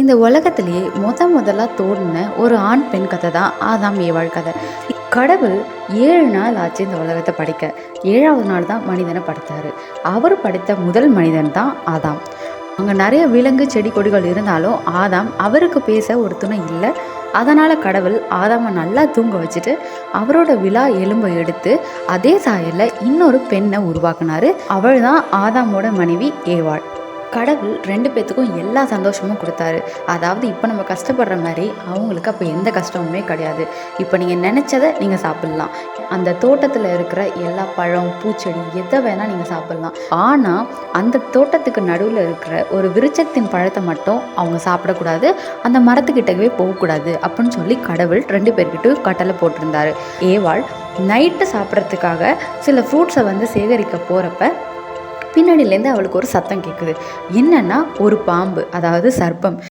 இந்த உலகத்திலேயே முத முதலாக தோன்றின ஒரு ஆண் பெண் கதை தான். ஆதாம் ஏவாள் கதை. கடவுள் ஏழு நாள் ஆச்சு இந்த உலகத்தை படைக்க. ஏழாவது நாள் தான் மனிதனை படைத்தார். அவர் படைத்த முதல் மனிதன் தான் ஆதாம் அங்கே நிறைய விலங்கு செடி கொடிகள் இருந்தாலும் ஆதாம் அவருக்கு பேச ஒரு துணை இல்லை. அதனால் கடவுள் ஆதாமை நல்லா தூங்க வச்சுட்டு அவரோட விழா எலும்பை எடுத்து அதே சாயலில் இன்னொரு பெண்ணை உருவாக்குனாரு. அவள் தான் ஆதாமோட மனைவி ஏவாள் கடவுள் ரெண்டு பேத்துக்கும் எல்லா சந்தோஷமும் கொடுத்தாரு. அதாவது இப்போ நம்ம கஷ்டப்படுற மாதிரி அவங்களுக்கு அப்போ எந்த கஷ்டமுமே கிடையாது. இப்போ நீங்கள் நினச்சதை நீங்கள் சாப்பிட்லாம். அந்த தோட்டத்தில் இருக்கிற எல்லா பழம் பூச்செடி எதை வேணால் நீங்கள் சாப்பிட்லாம். ஆனால் அந்த தோட்டத்துக்கு நடுவில் இருக்கிற ஒரு விருச்சத்தின் பழத்தை மட்டும் அவங்க சாப்பிடக்கூடாது. அந்த மரத்துக்கிட்டவே போகக்கூடாது அப்படின்னு சொல்லி கடவுள் ரெண்டு பேர்கிட்டும் கட்டளை போட்டிருந்தாரு. ஏவாள் நைட்டு சாப்பிட்றதுக்காக சில ஃப்ரூட்ஸை வந்து சேகரிக்க போகிறப்ப பின்னாடியிலேருந்து அவளுக்கு ஒரு சத்தம் கேட்குது. என்னன்னா ஒரு பாம்பு அதாவது சர்ப்பம்